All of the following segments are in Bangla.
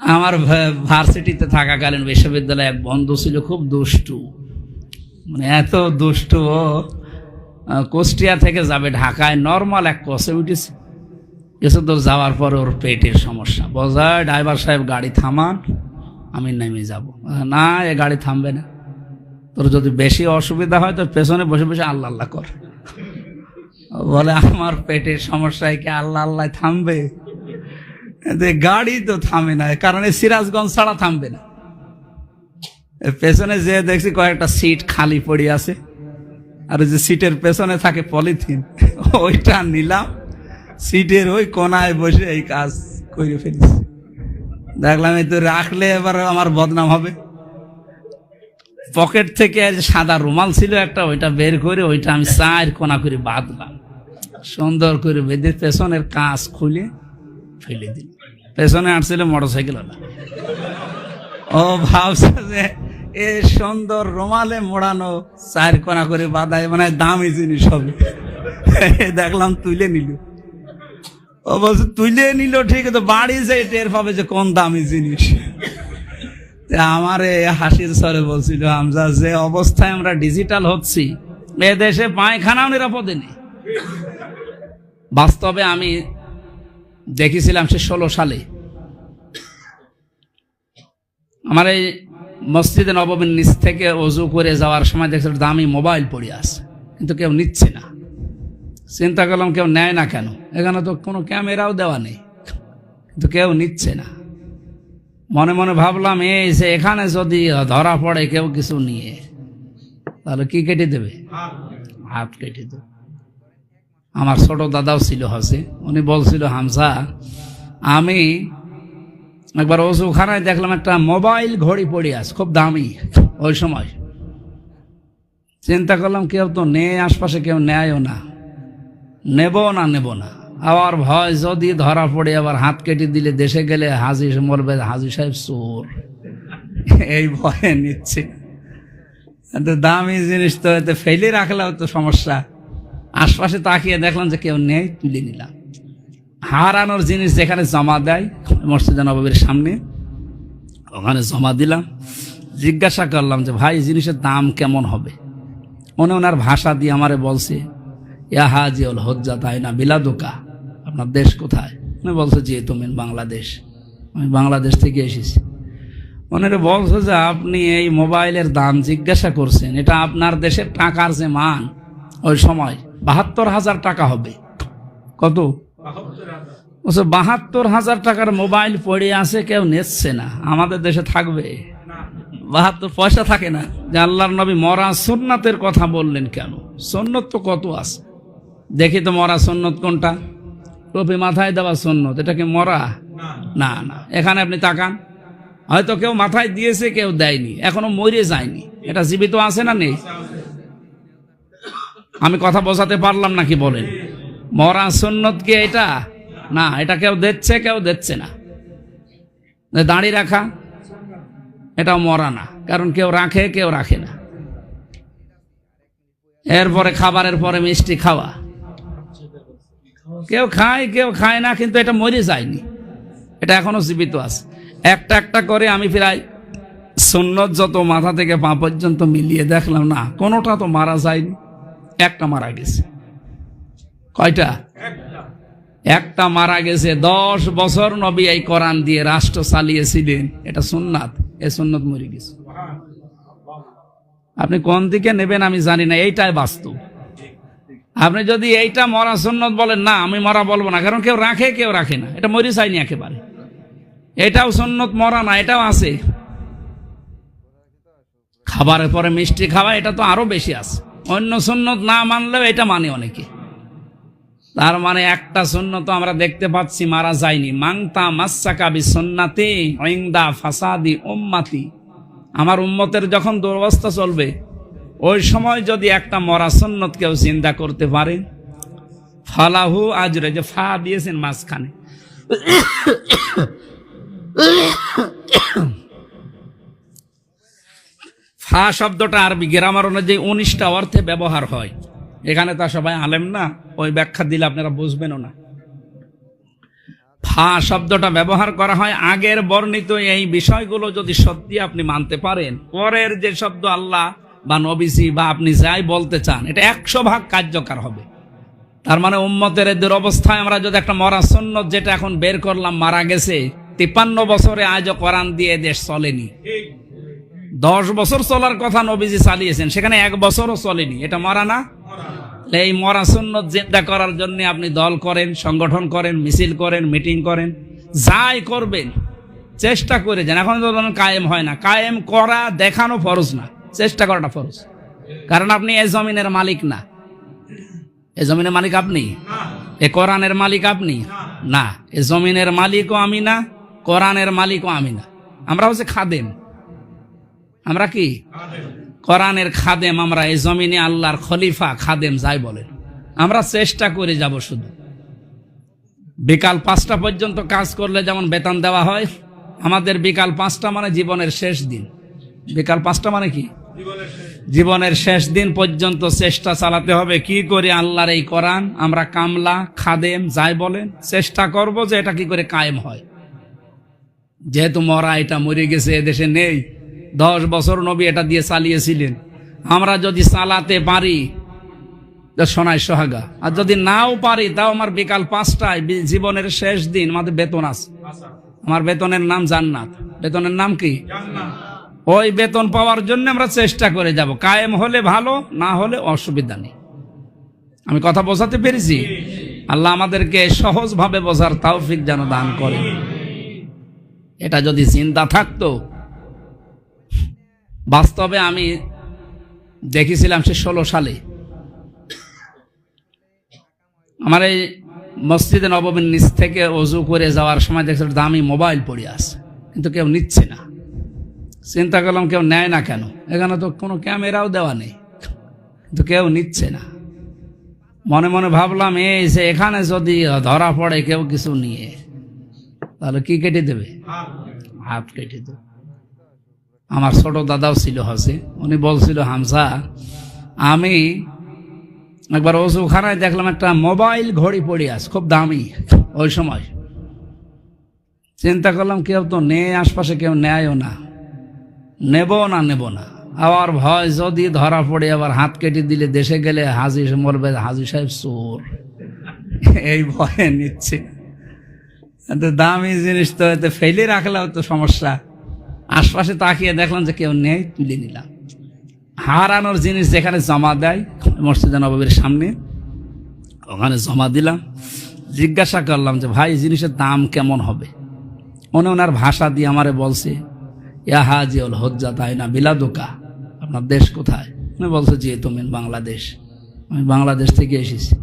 আমার ভার্সিটিতে থাকাকালীন বিশ্ববিদ্যালয়ে এক বন্ধু ছিল খুব দুষ্টু। মানে এত দুষ্টু কুষ্টিয়া থেকে যাবে ঢাকায় নর্মাল এক কষে উঠেছে। কিছু দূর যাওয়ার পর ওর পেটের সমস্যা। বোঝায় ড্রাইভার সাহেব, গাড়ি থামান, আমি নেমে যাব। না, এ গাড়ি থামবে না। তোর যদি বেশি অসুবিধা হয় তো পেছনে বসে বসে আল্লাহ আল্লাহ কর। বলে, আমার পেটের সমস্যায় কি আল্লাহ আল্লাহ থামবে? গাড়ি তো থামে না কারণ এই সিরাজগঞ্জ ছাড়া থামবে না। পেছনে যে দেখছি কয়েকটা সিট খালি পড়ে আছে, আর যে সিটের পেছনে থাকে পলিথিন, ওইটা নিলাম, সিটের ওই কোনায় বসে এই কাজ করে ফেলেছি। দেখলাম এই তো রাখলে এবার আমার বদনাম হবে। পকেট থেকে সাদা রুমাল ছিল একটা, ওইটা বের করে ওইটা আমি চার কোনা করে বাঁধলাম। সুন্দর করে বেঁধে পেছনের কাঁচ খুলে ফেলে দিল। পেছনে আসছিল মোটর সাইকেল ও ভাবছে যে এ সুন্দর রোমালে মোড়ানো চার কোনা করে বাঁধায় মানে দামি জিনিস হবে। দেখলাম তুলে নিল। ও বলছে, তুলে নিল, ঠিক তো বাড়ি যাই, টের পাবে যে কোন দামি জিনিস। আমার হাসির স্বরে বলছিল, হামজা, যে অবস্থায় আমরা ডিজিটাল হচ্ছি, এ দেশে পায়খানাও নিরাপদে নেই। বাস্তবে আমি দেখেছিলাম সে ষোলো সালে। আমার এই মসজিদে নবমীর নিচ থেকে অজু করে যাওয়ার সময় দেখছিল দামি মোবাইল পড়ে আছে কিন্তু কেউ নিচ্ছে না। চিন্তা করলাম কেউ নেয় না কেন? এখানে তো কোনো ক্যামেরাও দেওয়া নেই কিন্তু কেউ নিচ্ছে না। মনে মনে ভাবলাম এই যে এখানে যদি ধরা পড়ে কেউ কিছু নিয়ে তাহলে কি কেটে দেবে? হাত। কেটে দেবে। আমার ছোট দাদাও ছিল হসে উনি বলছিল হামসা আমি একবার ওষুখানায় দেখলাম একটা মোবাইল ঘড়ি পড়ে আছে, খুব দামি ওই সময়। চিন্তা করলাম, কেউ তো নেই আশপাশে কেউ নেয়ও না। নেব না নেব না। আবার ভয়, যদি ধরা পড়ে, আবার হাত কেটে দিলে দেশে গেলে হাজি মরবে, হাজি সাহেব চোর। এই ভয়ে নিচ্ছে। দামি জিনিস তো, এতে ফেলে রাখলেও তো সমস্যা। আশপাশে তাকিয়ে দেখলাম যে কেউ নেই, তুলে নিলাম। হারানোর জিনিস যেখানে জমা দেয়, মসজিদে নবাবের সামনে, ওখানে জমা দিলাম। জিজ্ঞাসা করলাম যে, ভাই জিনিসের দাম কেমন হবে? মনে ওনার ভাষা দিয়ে আমারে বলছে, ইয়া হাজি ওল হজ্জা তাই না বিলাদোকা, আপনার দেশ কোথায়? উনি বলছে যে তুমি বাংলাদেশ, আমি বাংলাদেশ থেকে এসেছি। ওনারে বলছে যে, আপনি এই মোবাইলের দাম জিজ্ঞাসা করছেন, এটা আপনার দেশের টাকার যে মান, ওই সময় বাহাত্তর হাজার টাকা হবে। কত? বাহাত্তর হাজার টাকার মোবাইল পড়ে আছে, কেউ নেচ্ছে না। আমাদের দেশে থাকবে। বাহাত্তর পয়সা থাকে না। যে আল্লাহর নবী মরা সুন্নাতের কথা বললেন কেন? সন্ন্যত তো কত আছে? দেখি তো মরা সন্ন্যত কোনটা? টুপি মাথায় দেওয়া সন্ন্যত এটা কি মরা? না না। এখানে আপনি তাকান। হয়তো কেউ মাথায় দিয়েছে, কেউ দেয়নি। এখনও মরে যায়নি। এটা জীবিত আছে না নেই? আমি কথা বোঝাতে পারলাম নাকি বলেন? মরা সুন্নত কি এটা? না, এটা কেউ দিচ্ছে কেউ দিচ্ছে না। দাঁড়িয়ে রাখা, এটাও মরা না। কারণ কেউ রাখে কেউ রাখে না। এরপরে খাবারের পরে মিষ্টি খাওয়া। কেউ খায় কেউ খায় না, কিন্তু এটা মরে যায়নি। এটা এখনও জীবিত আছে। একটা একটা করে আমি প্রায় সুন্নত যত মাথা থেকে পা পর্যন্ত মিলিয়ে দেখলাম, না, কোনোটা তো মারা যায়নি। একটা মারা গেছে। কয়টা? একটা মারা গেছে। দশ বছর নবী এই কোরআন দিয়ে রাষ্ট্র চালিয়েছিলেন। এটা সুন্নাত। এ সুন্নত মরে গেছে। আপনি কোন দিকে নেবেন আমি জানি না। এইটাই বাস্তব। আপনি যদি এইটা মরা সুন্নত বলেন, না, আমি মরা বলব না। কারণ কেউ রাখে কেউ রাখে না। এটা মরি চাইনি একেবারে। এটাও সুন্নত মরা না, এটাও আছে। খাবারের পরে মিষ্টি খাওয়া, এটা তো আরও বেশি আছে। অন্য সুন্নত না মানলেও এটা মানে অনেকে। তার মানে একটা সুন্নত আমরা দেখতে পাচ্ছি মারা যায়নি। মাংতা মাসাকাবি সন্নাতে অইংদা ফাসাদি উম্মাতি। আমার উম্মতের যখন দুরবস্থা চলবে, ওই সময় যদি একটা মরা সন্নত কেউ চিন্তা করতে পারে, ফালাহু আজরে, যে ফা দিয়েছেন মাঝখানে। ফা শব্দটা আরবি গ্রামার অনুযায়ী উনিশটা অর্থে ব্যবহার হয়। এখানে তা সবাই আলেম না, ওই ব্যাখ্যা দিলে আপনারা বুঝবেনও না। ফা শব্দটা ব্যবহার করা হয় আগের বর্ণিত এই বিষয়গুলো যদি সত্যি আপনি মানতে পারেন, পরের যে শব্দ আল্লাহ বা নবিসি বা আপনি যাই বলতে চান, এটা একশো ভাগ কার্যকর হবে। তার মানে উম্মতের এদের অবস্থায় আমরা যদি একটা মরা যেটা এখন বের করলাম মারা গেছে, তিপ্পান্ন বছরে আজও কোরআন দিয়ে দেশ চলেনি। দশ বছর চলার কথা নবীজি চালিয়েছেন, সেখানে এক বছরও চলেনি। এটা মরা না? এই মরা সুন্নত জিন্দা করার জন্য আপনি দল করেন, সংগঠন করেন, মিছিল করেন, মিটিং করেন, যাই করবেন, চেষ্টা করে যান। এখন কায়েম হয় না। কায়েম করা দেখানো ফরজ না, চেষ্টা করাটা ফরজ। কারণ আপনি এই জমিনের মালিক না। এ জমিনের মালিক আপনি? এ কোরআনের মালিক আপনি? না। এ জমিনের মালিকও আমি না, কোরআনের মালিকও আমি না। আমরা হচ্ছে খাদেম। আমরা কি? কোরআনের খাদেম আমরা এই জমিনে আল্লাহর খলিফা খাদেম যাই বলেন আমরা চেষ্টা করে যাব শুধু। বিকাল পাঁচটা পর্যন্ত কাজ করলে যেমন বেতন দেওয়া হয়, আমাদের বিকাল পাঁচটা মানে জীবনের শেষ দিন। বিকাল পাঁচটা মানে কি? জীবনের শেষ দিন পর্যন্ত চেষ্টা চালাতে হবে। কি করে আল্লাহর এই কোরআন? আমরা কামলা, খাদেম যাই বলেন চেষ্টা করব যে এটা কি করে কায়েম হয়। যেহেতু মরা এটা মরে গেছে এদেশে নেই। দশ বছর নবী এটা দিয়ে চালিয়েছিলেন। আমরা যদি চালাতে পারি সোনায় সোহাগা। আর যদি নাও পারি তাও আমার বিকাল পাঁচটায় জীবনের শেষ দিন আমাদের বেতন আছে। আমার বেতনের নাম জান্নাত। বেতনের নাম কি? ওই বেতন পাওয়ার জন্য আমরা চেষ্টা করে যাব। কায়েম হলে ভালো না হলে অসুবিধা নেই। আমি কথা বোঝাতে পেরেছি? আল্লাহ আমাদেরকে সহজভাবে বোঝার তাওফিক যেন দান করে এটা যদি চিন্তা থাকতো বাস্তবে আমি দেখেছিলাম সে ষোলো সালে। আমার এই মসজিদে নবমীর নিচ থেকে অজু করে যাওয়ার সময় দেখছি একটা দামি মোবাইল পড়ে আছে কিন্তু কেউ নিচ্ছে না। চিন্তা করলাম কেউ নেয় না কেন? এখানে তো কোনো ক্যামেরাও দেওয়া নেই কিন্তু কেউ নিচ্ছে না। মনে মনে ভাবলাম এই যে এখানে যদি ধরা পড়ে কেউ কিছু নিয়ে তাহলে কি কেটে দেবে? হাত কেটে দেবে। আমার ছোট দাদাও ছিল হসে উনি বলছিল হামসা আমি একবার ওষুখানায় দেখলাম একটা মোবাইল ঘড়ি পড়ে আছে, খুব দামি, ওই সময়। চিন্তা করলাম, কেউ তো নেই, আশপাশে কেউ নেয়ও না। নেব না নেব না। আবার ভয়, যদি ধরা পড়ে, আবার হাত কেটে দিলে দেশে গেলে হাজি মরবে, হাজি সাহেব চোর। এই ভয়ে নিচ্ছে। দামি জিনিস তো, এতে ফেলে রাখলেও তো সমস্যা। আশপাশে তাকিয়ে দেখলাম যে কেউ নেই, তুলে নিলাম। হারানোর জিনিস যেখানে জমা দেয়, মসজিদে নবাবের সামনে, ওখানে জমা দিলাম। জিজ্ঞাসা করলাম যে, ভাই জিনিসের দাম কেমন হবে? উনি ওনার ভাষা দিয়ে আমারে বলছে, ইয়া হাজি ওল হজ্জা তাই না বিলাদোকা, আপনার দেশ কোথায়? উনি বলছে যে তুমি বাংলাদেশ, আমি বাংলাদেশ থেকে এসেছি।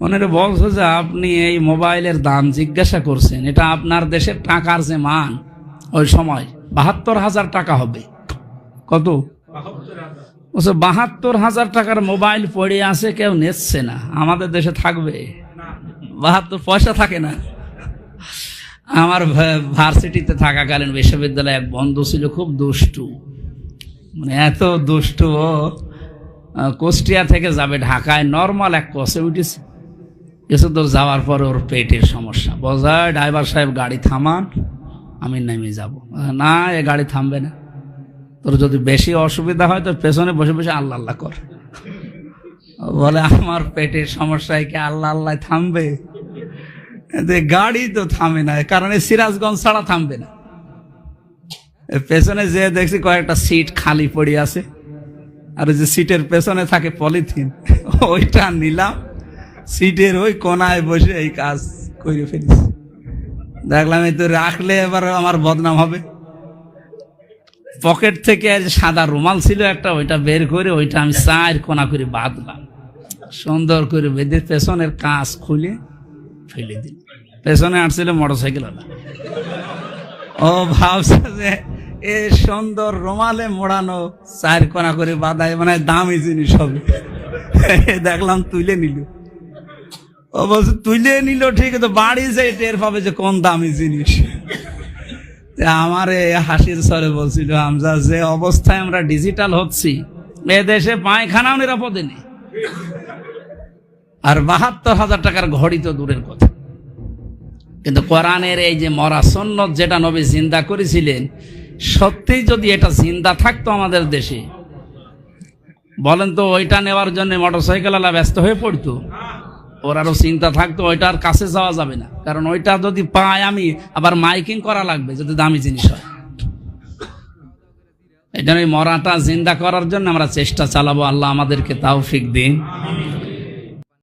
ওনারা বলছে যে, আপনি এই মোবাইলের দাম জিজ্ঞাসা করছেন, এটা আপনার দেশের টাকার যে মান, ওই সময় বাহাত্তর হাজার টাকা হবে। কত? বাহাত্তর হাজার টাকার মোবাইল পড়ে আছে, কেউ নিচ্ছে না। আমাদের দেশে থাকবে। বাহাত্তর পয়সা থাকে না। আমার ভার্সিটিতে থাকাকালীন বিশ্ববিদ্যালয়ে এক বন্ধু ছিল, খুব দুষ্টু। মানে এত দুষ্টু ও কুষ্টিয়া থেকে যাবে ঢাকায়, নর্মাল এক কোষে উঠেছে। কিছু দূর যাওয়ার পর ওর পেটের সমস্যা। বোঝায় ড্রাইভার সাহেব গাড়ি থামান আমি নেমে যাব। না, এ গাড়ি থামবে না। তোর যদি বেশি অসুবিধা হয় তো পেছনে বসে বসে আল্লাহ আল্লাহ কর। বলে, আমার পেটের সমস্যায় কি আল্লাহ আল্লাহ থামবে? গাড়ি তো থামে না কারণ সিরাজগঞ্জ ছাড়া থামবে না। পেছনে যে দেখছি কয়েকটা সিট খালি পড়ে আছে, আর যে সিটের পেছনে থাকে পলিথিন, ওইটা নিলাম। সিটের ওই কোনায় বসে এই কাজ করে ফেলিস দেখলাম, এই তো রাখলে এবার আমার বদনাম হবে। পকেট থেকে সাদা রুমাল ছিল একটা, ওইটা বের করে ওইটা আমি চার কোনা করে বাঁধলাম। সুন্দর করে বেঁধে পেছনের কাঁচ খুলে ফেলে দিল পেছনে আসছিল মোটর সাইকেল ও ভাবছে যে এ সুন্দর রুমালে মোড়ানো চার কোনা করে বাঁধায় মানে দামি জিনিস হবে। দেখলাম তুলে নিল। বলছে তুলে নিল ঠিক আছে, বাড়ি যাই টের পাবে যে কোন দামি জিনিস। তা আমার হাসির স্বরে বলছিল হামজা যে অবস্থায় আমরা ডিজিটাল হচ্ছি, এ দেশে পায়খানাও নিরাপদে নেই। আর বাহাত্তর হাজার টাকার ঘড়ি তো দূরের কথা। কিন্তু কোরআনের এই যে মরা সন্ন্যত যেটা নবী জিন্দা করেছিলেন, সত্যিই যদি এটা জিন্দা থাকতো আমাদের দেশে, বলেন তো ওইটা নেওয়ার জন্য মোটরসাইকেল আলা ব্যস্ত হয়ে পড়তো। ওর আরও চিন্তা থাকতো ওইটার কাছে যাওয়া যাবে না। কারণ ওইটা যদি পাই আমি, আবার মাইকিং করা লাগবে, যদি দামি জিনিস হয়। এই জন্য মরাটা জিন্দা করার জন্য আমরা চেষ্টা চালাবো। আল্লাহ আমাদেরকে তাও ফিক দিন।